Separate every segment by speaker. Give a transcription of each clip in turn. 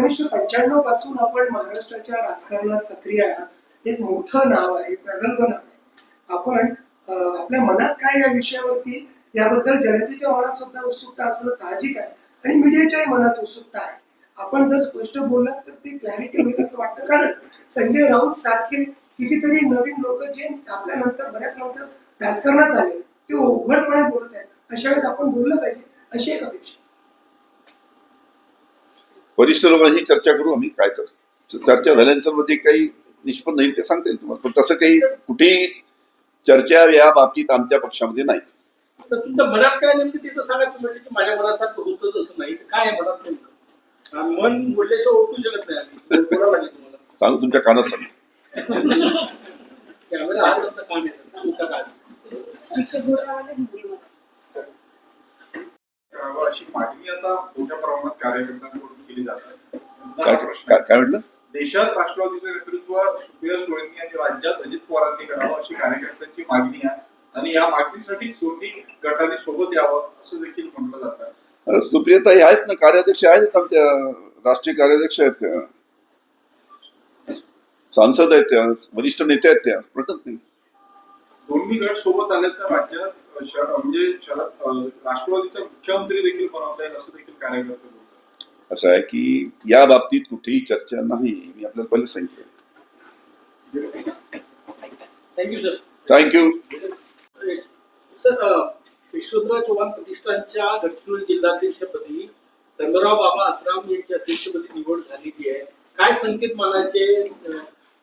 Speaker 1: एकोणीसशे पंच्याण्णवपासून आपण महाराष्ट्राच्या राजकारणात सक्रिय आहात. एक मोठं नाव आहे प्रगल्भ नाव आहे. आपण आपल्या मनात काय या विषयावरती? याबद्दल जनतेच्या मनात सुद्धा उत्सुकता असणं साहजिक आहे आणि मीडियाच्याही मनात उत्सुकता आहे. आपण जर स्पष्ट बोललात तर ते क्लॅरिटी होईल असं वाटतं. कारण संजय राऊत सारखे कितीतरी नवीन लोक जे आपल्यानंतर बऱ्याच नंतर राजकारणात आले ते उघडपणे बोलत आहेत. अशा वेळेस आपण बोललं पाहिजे अशी एक अपेक्षा
Speaker 2: वरिष्ठ लोकांशी चर्चा करू आम्ही काय तर चर्चा झाल्यानंतरमध्ये काही निष्पन्न येईल ते सांगता येईल तुम्हाला. पण तसं काही कुठेही चर्चा या बाबतीत आमच्या पक्षामध्ये नाही.
Speaker 3: तर तुमच्या मनात काय नेमकं ते तर सांगा तुम्ही म्हणजे की माझ्या मनासारखं होतं तसं नाही. काय आहे मनात नेमकं? हा, मन बोलल्याशिवाय ओळखू शकत नाही आम्ही. बोलावं लागेल तुम्हाला.
Speaker 2: सांग तुमच्या कानात सांग.
Speaker 3: कॅमेरा हा तुमचा काम आहे सर. सांगू का काय?
Speaker 4: अशी मागणी आता मोठ्या प्रमाणात कार्यकर्त्यांकडून केली जात.
Speaker 2: काय म्हटलं?
Speaker 4: देशात राष्ट्रवादीचं नेतृत्व सुप्रिया सुळेंनी आणि राज्यात अजित पवारांनी करावं अशी कार्यकर्त्यांची मागणी आहे. आणि या मागणीसाठी दोन्ही गटाने सोबत यावं असं देखील म्हटलं जात. आहे
Speaker 2: अरे सुप्रियताई आहेत ना कार्याध्यक्ष आहेत आमच्या राष्ट्रीय कार्याध्यक्ष आहेत त्या. सांसद आहेत त्या वरिष्ठ नेते आहेत त्या. पटत नाही.
Speaker 4: दोन्ही गट सोबत आले तर राज्यात म्हणजे राष्ट्रवादीचा मुख्यमंत्री देखील बनवता येईल असं देखील कार्यकर्ते
Speaker 2: असं आहे की या बाबतीत कुठेही चर्चा नाही. मी आपल्याला पहिले सांगितलं
Speaker 3: थँक्यू सर यशवंतराव चव्हाण प्रतिष्ठानच्या गडचिरोली जिल्हाध्यक्षपदी धर्मराव बाबा आत्राम यांची अध्यक्षपदी निवड झालेली आहे. काय संकेत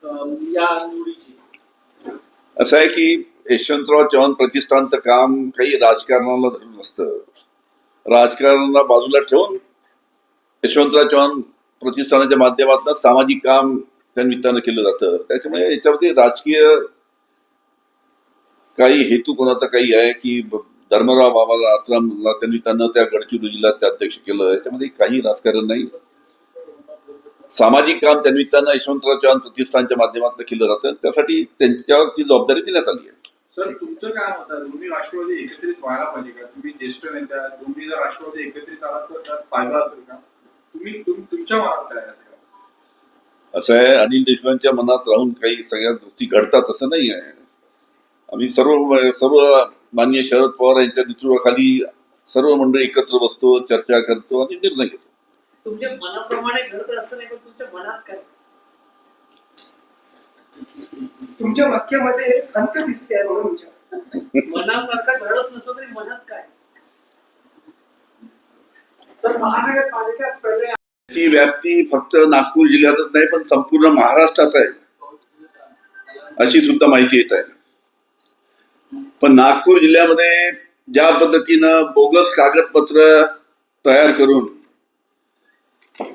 Speaker 3: अ, या निवडीची?
Speaker 2: असं आहे की यशवंतराव चव्हाण प्रतिष्ठानचं काम काही राजकारणाला धरून नसतं. राजकारणाला बाजूला ठेवून यशवंतराव चव्हाण प्रतिष्ठानाच्या माध्यमातून सामाजिक काम त्या निमित्तानं केलं जातं. त्याच्यामुळे याच्यामध्ये राजकीय काही हेतू कोणाचा काही आहे की धर्मराव बाबाला आत्रामला त्या निमित्तानं त्या गडचिरोली जिल्ह्याचे अध्यक्ष केलं. याच्यामध्ये काही राजकारण नाही. सामाजिक काम त्या निमित्तानं यशवंतराव चव्हाण प्रतिष्ठानच्या माध्यमातून केलं जातं. त्यासाठी त्यांच्यावर ती जबाबदारी देण्यात आली आहे.
Speaker 4: सर तुमचं काय मत आहे? दोन्ही राष्ट्रवादी एकत्रित व्हायला पाहिजे का? तुम्ही ज्येष्ठ नेत्या आहात दोन्ही जर राष्ट्रवादी एकत्रित आलात तर फायदा असेल का? तुम्ही तुम- तुमच्या मनात काय आहे असं?
Speaker 2: असं आहे अनिल देशमुखांच्या मनात राहून काही सगळ्या गोष्टी घडतात असं नाही आहे. आम्ही सर्व सर्व माननीय शरद पवार यांच्या नेतृत्वाखाली सर्व मंडळी एकत्र बसतो चर्चा करतो आणि निर्णय घेतो.
Speaker 5: तुमच्या मनाप्रमाणे घडत असं नाही पण तुमच्या मनात काय?
Speaker 1: तुमच्या वाक्यामध्ये अंत दिसते आहे म्हणून विचार
Speaker 5: मनासारखं घडत नसलं तरी मनात काय?
Speaker 1: तर पहिले
Speaker 2: व्याप्ती फक्त नागपूर जिल्ह्यातच नाही पण संपूर्ण महाराष्ट्रात आहे. अशी सुद्धा माहिती येत आहे. पण नागपूर जिल्ह्यामध्ये ज्या पद्धतीनं बोगस कागदपत्र तयार करून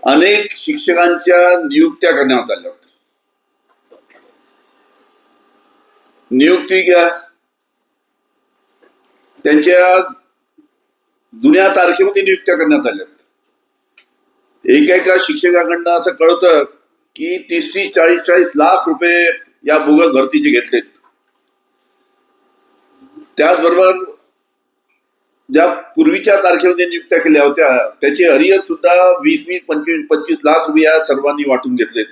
Speaker 2: अनेक शिक्षकांच्या नियुक्त्या करण्यात आल्या होत्या. नियुक्ती घ्या. त्यांच्या जुन्या तारखेमध्ये नियुक्त्या करण्यात आल्या एका एका शिक्षकाकडनं असं कळतं की तीस तीस चाळीस चाळीस लाख रुपये या बोगस भरतीचे घेतलेत. त्याचबरोबर ज्या पूर्वीच्या तारखेमध्ये नियुक्त्या केल्या होत्या त्याचे हरियर सुद्धा वीस वीस पंचवीस पंचवीस लाख रुपये या सर्वांनी वाटून घेतलेत.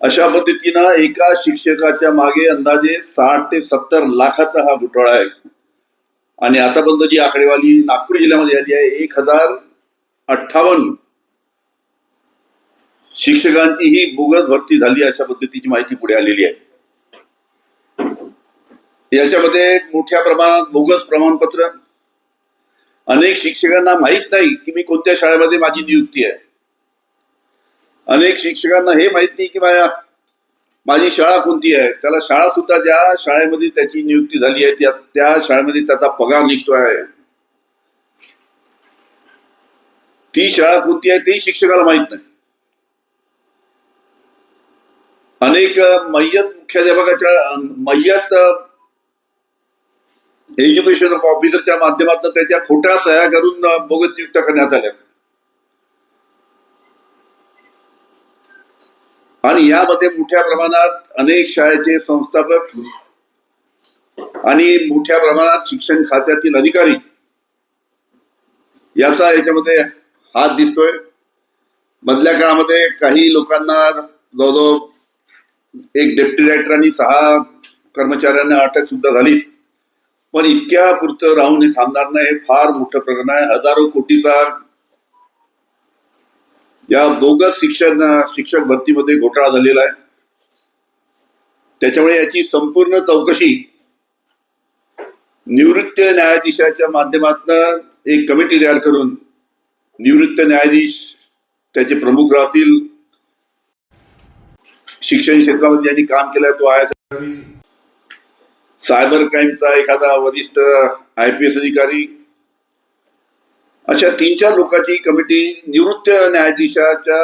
Speaker 2: अशा पद्धतीनं एका शिक्षकाच्या मागे अंदाजे साठ ते सत्तर लाखाचा हा घोटाळा आहे. आणि आतापर्यंत जी आकडेवारी नागपूर जिल्ह्यामध्ये आली आहे एक हजार अठ्ठावन्न शिक्षकांची ही बोगस भरती झाली अशा पद्धतीची माहिती पुढे आलेली आहे. याच्यामध्ये मोठ्या प्रमाणात बोगस प्रमाणपत्र. अनेक शिक्षकांना माहीत नाही की मी कोणत्या शाळेमध्ये माझी नियुक्ती आहे. अनेक शिक्षकांना हे माहीत नाही की माझ्या माझी शाळा कोणती आहे? त्याला शाळा सुद्धा ज्या शाळेमध्ये त्याची नियुक्ती झाली आहे त्या त्या शाळेमध्ये त्याचा पगार निघतो आहे. ती शाळा कोणती आहे तेही शिक्षकाला माहीत नाही. अनेक मय्यत मुख्याध्यापकाच्या मय्यत एज्युकेशन ऑफिसरच्या माध्यमातून त्याच्या खोट्या सह्या करून बोगस नियुक्त्या करण्यात आल्या. आणि यामध्ये मोठ्या प्रमाणात अनेक शाळेचे संस्थापक आणि मोठ्या प्रमाणात शिक्षण खात्यातील अधिकारी. याचा याच्यामध्ये हात दिसतोय. मधल्या काळामध्ये काही लोकांना जवळजवळ एक डेप्टी डायरेक्टर आणि सहा कर्मचाऱ्यांना अटक सुद्धा झाली. पण इतक्या पुरतं राहून हे थांबणार नाही हे फार मोठं प्रकरण आहे. हजारो कोटीचा या बोगस शिक्षण शिक्षक भरतीमध्ये घोटाळा झालेला आहे. त्याच्यामुळे याची संपूर्ण चौकशी निवृत्त न्यायाधीशाच्या माध्यमातून एक कमिटी तयार करून निवृत्त न्यायाधीश त्याचे प्रमुख राहतील. शिक्षण क्षेत्रामध्ये ज्यांनी काम केलंय तो आय सायबर क्राईमचा एखादा वरिष्ठ आय पी एस अधिकारी. अशा तीन चार लोकांची कमिटी निवृत्त न्यायाधीशाच्या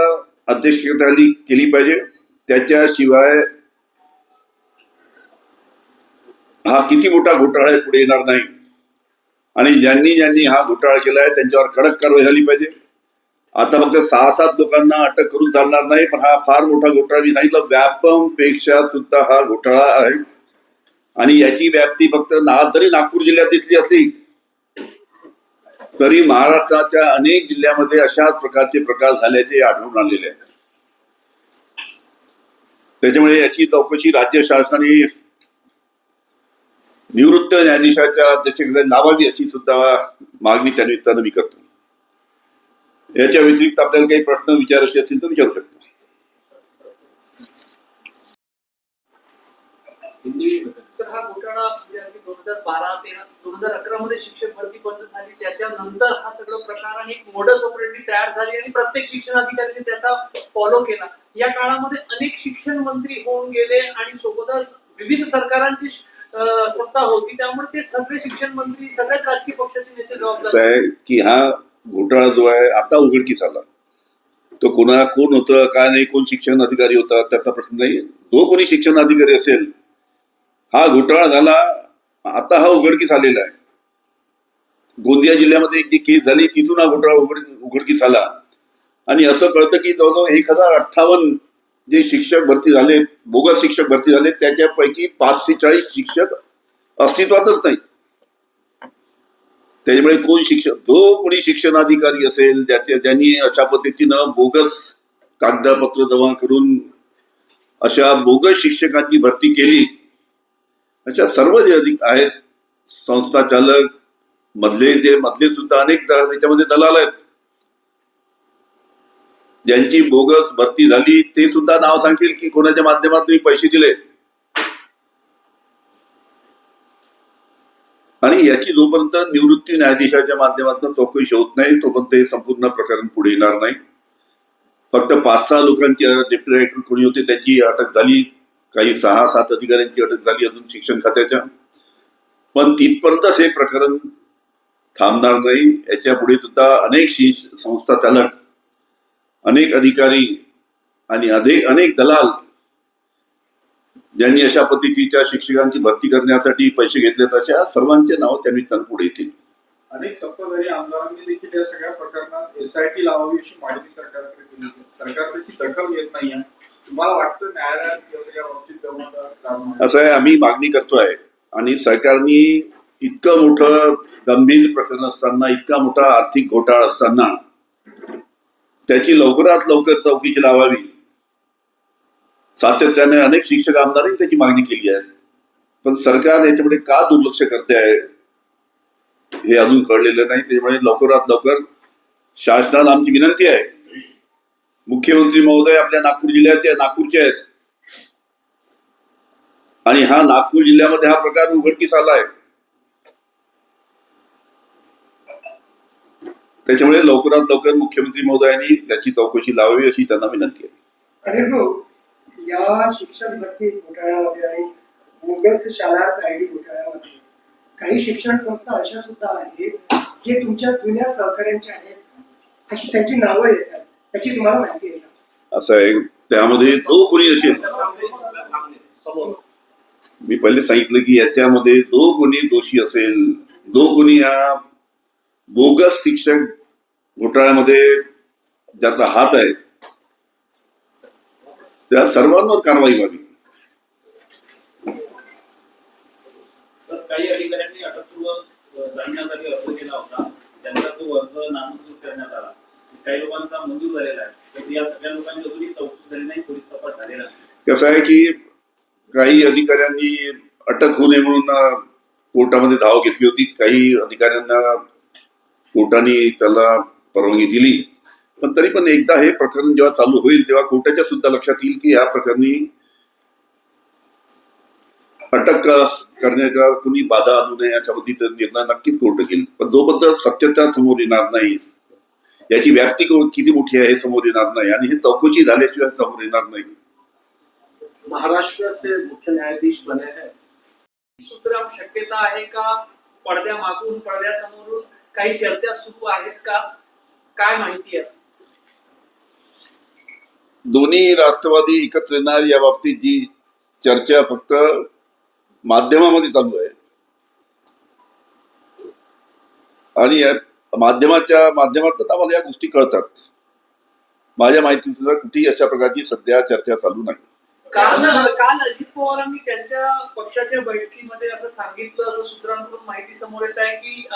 Speaker 2: अध्यक्षतेखाली केली पाहिजे. त्याच्याशिवाय हा किती मोठा घोटाळा आहे पुढे येणार नाही. आणि ज्यांनी ज्यांनी हा घोटाळा केलाय त्यांच्यावर कडक कारवाई झाली पाहिजे. आता फक्त सहा सात लोकांना अटक करून चालणार नाही पण हा फार मोठा घोटाळा मी सांगितलं व्यापमपेक्षा सुद्धा हा घोटाळा आहे. आणि याची व्याप्ती फक्त ना जरी नागपूर जिल्ह्यात दिसली असली तरी महाराष्ट्राच्या अनेक जिल्ह्यामध्ये अशाच प्रकारचे प्रकार झाल्याचे आढळून आलेले आहेत. त्याच्यामुळे याची चौकशी राज्य शासनाने निवृत्त न्यायाधीशाच्या अध्यक्षतेखाली लावावी अशी सुद्धा मागणी त्या निमित्तानं मी करतो. याच्या व्यतिरिक्त आपल्याला काही प्रश्न विचारायचे असतील तर विचारू शकतो.
Speaker 5: तर हा घोटाळा म्हणजे अगदी दोन हजार बारा तेरा दोन हजार अकरा मध्ये शिक्षक भरती बंद झाली. त्याच्यानंतर हा सगळं प्रकार आणि एक मोडस ऑपरेटिव्ह तयार झाली आणि प्रत्येक शिक्षण अधिकाऱ्याने त्याचा फॉलो केला. या काळामध्ये अनेक शिक्षण मंत्री होऊन गेले आणि सोबतच विविध सरकारांची सत्ता होती. त्यामुळे ते सगळे शिक्षण मंत्री सगळ्याच राजकीय पक्षाचे नेते जबाबदार
Speaker 2: आहे की हा घोटाळा जो आहे आता उघडकीस आला. तो कोणा कोण होतं काय नाही कोण शिक्षण अधिकारी होता त्याचा प्रश्न नाही. जो कोणी शिक्षण अधिकारी असेल हा घोटाळा झाला. आता हा उघडकीस आलेला आहे. गोंदिया जिल्ह्यामध्ये एक जी केस झाली तिथून हा घोटाळा उघड उघडकीस आला. आणि असं कळतं की जवळजवळ एक हजार अठ्ठावन्न जे शिक्षक भरती झाले बोगस शिक्षक भरती झाले त्याच्यापैकी पाचशे चाळीस शिक्षक अस्तित्वातच नाही त्याच्यामुळे कोण शिक्षक जो कोणी शिक्षणाधिकारी असेल ज्यांनी अशा पद्धतीनं बोगस कागदपत्र जमा करून अशा बोगस शिक्षकांची भरती केली अशा सर्व जे अधिक आहेत संस्था चालक मधले जे मधले सुद्धा अनेक त्याच्यामध्ये दलाल आहेत. ज्यांची बोगस भरती झाली ते सुद्धा नाव सांगतील की कोणाच्या माध्यमातून पैसे दिले. आणि याची जोपर्यंत निवृत्ती न्यायाधीशाच्या माध्यमातून चौकशी होत नाही तोपर्यंत हे संपूर्ण प्रकरण पुढे येणार नाही. फक्त पाच सहा लोकांची डेप्युटी डायरेक्टर कोणी होते त्याची अटक झाली. काही सहा सात अधिकाऱ्यांची अटक झाली अजून शिक्षण खात्याच्या. पण तिथपर्यंतच हे प्रकरण थांबणार नाही. याच्यापुढे सुद्धा अनेक संस्था चालक अनेक अधिकारी आणि अनेक अनेक दलाल ज्यांनी अशा पद्धतीच्या शिक्षकांची भरती करण्यासाठी पैसे घेतले तशा सर्वांचे नाव त्या निमित्तानं पुढे येतील
Speaker 4: अनेक सत्ताधारी आमदारांनी देखील या सगळ्या प्रकरणात एसआयटी लावावी अशी मागणी सरकारकडे केली सरकार त्याची दखल घेत नाहीये तुम्हाला वाटतं न्यायालयात या सगळ्या बाबतीत
Speaker 2: असं आहे आम्ही मागणी करतोय. आणि सरकारने इतकं मोठं गंभीर प्रकरण असताना इतका मोठा आर्थिक घोटाळा असताना त्याची लवकरात लवकर चौकीची लावावी. सातत्याने अनेक शिक्षक आमदारांनी त्याची मागणी केली आहे. पण सरकार याच्यामध्ये का दुर्लक्ष करते आहे? हे अजून कळलेलं नाही. त्याच्यामुळे म्हणजे लवकरात लवकर शासनाला आमची विनंती आहे. मुख्यमंत्री महोदय आपल्या नागपूर जिल्ह्याचे नागपूरचे आहेत. आणि हा नागपूर जिल्ह्यामध्ये हा प्रकार उघडकीस आलाय. त्याच्यामुळे लवकरात लवकर मुख्यमंत्री महोदयांनी त्याची चौकशी लावावी अशी त्यांना विनंती आहे.
Speaker 1: हो, या शिक्षण भरती घोटाळ्यामध्ये आणि बोगस शाळा आयडी घोटाळ्यामध्ये. काही शिक्षण संस्था अशा सुद्धा आहेत जे तुमच्या जुन्या सहकार्यांच्या आहेत. अशी त्यांची नावं येतात त्याची तुम्हाला माहिती आहे का?
Speaker 2: असं आहे. त्यामध्ये जो कोणी अशी मी पहिले सांगितलं की याच्यामध्ये जो कोणी दोषी असेल जो कोणी या बोगस शिक्षक घोटाळ्यामध्ये ज्याचा हात आहे त्या सर्वांवर कारवाई व्हावी.
Speaker 6: काही अधिकाऱ्यांनी अटकपूर्व जामिनासाठी अर्ज केला होता. त्यांचा तो अर्ज नामंजूर करण्यात आला. काही लोकांचा मंजूर झालेला आहे. तर या सगळ्या लोकांची अजूनही चौकशी झाली नाही पोलीस तपास झालेला
Speaker 2: कसं आहे की काही अधिकाऱ्यांनी अटक होऊ नये म्हणून कोर्टामध्ये धाव घेतली होती. काही अधिकाऱ्यांना कोर्टाने त्याला परवानगी दिली. पण तरी पण एकदा हे प्रकरण जेव्हा चालू होईल तेव्हा कोर्टाच्या सुद्धा लक्षात येईल की या प्रकरणी अटक अं, करण्याचा कुणी बाधा आणू नये अशा पद्धतीचा निर्णय नक्कीच कोर्ट घेईल पण जोपर्यंत सत्यता समोर येणार नाही याची व्याप्ती किती मोठी आहे हे समोर येणार नाही आणि हे चौकशी झाल्याशिवाय समोर येणार नाही.
Speaker 7: महाराष्ट्र से मुख्य न्यायाधीश बने हैं.
Speaker 5: शक्यता आहे का पडद्या मागून पडद्यासमोरून काही चर्चा सुरू आहेत का? काय माहिती आहे?
Speaker 2: दोन्ही राष्ट्रवादी एकत्र येणार या बाबतीत जी चर्चा फक्त माध्यमामध्ये चालू आहे. आणि माध्यमाच्या माध्यमातून आम्हाला या गोष्टी कळतात. माझ्या माहितीनुसार कुठेही अशा प्रकारची सध्या चर्चा चालू नाही.
Speaker 5: काल काल अजित पवारांनी त्यांच्या पक्षाच्या बैठकीमध्ये असं सांगितलं असं सूत्रांकडून माहिती समोर येत आहे की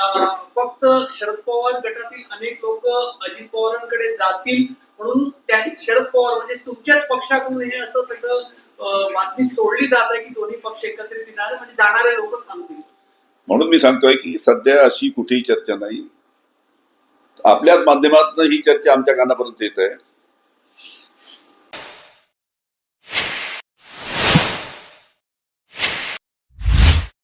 Speaker 5: फक्त शरद पवार गटातील अनेक लोक अजित पवारांकडे जातील म्हणून त्या शरद पवार म्हणजे तुमच्याच पक्षाकडून हे असं सगळं बातमी सोडली जात आहे की दोन्ही पक्ष एकत्रित येणार म्हणजे जाणारे लोक सांगतील
Speaker 2: म्हणून मी सांगतोय की सध्या अशी कुठेही चर्चा नाही. आपल्याच माध्यमातून ही चर्चा आमच्या कानापर्यंत येत आहे.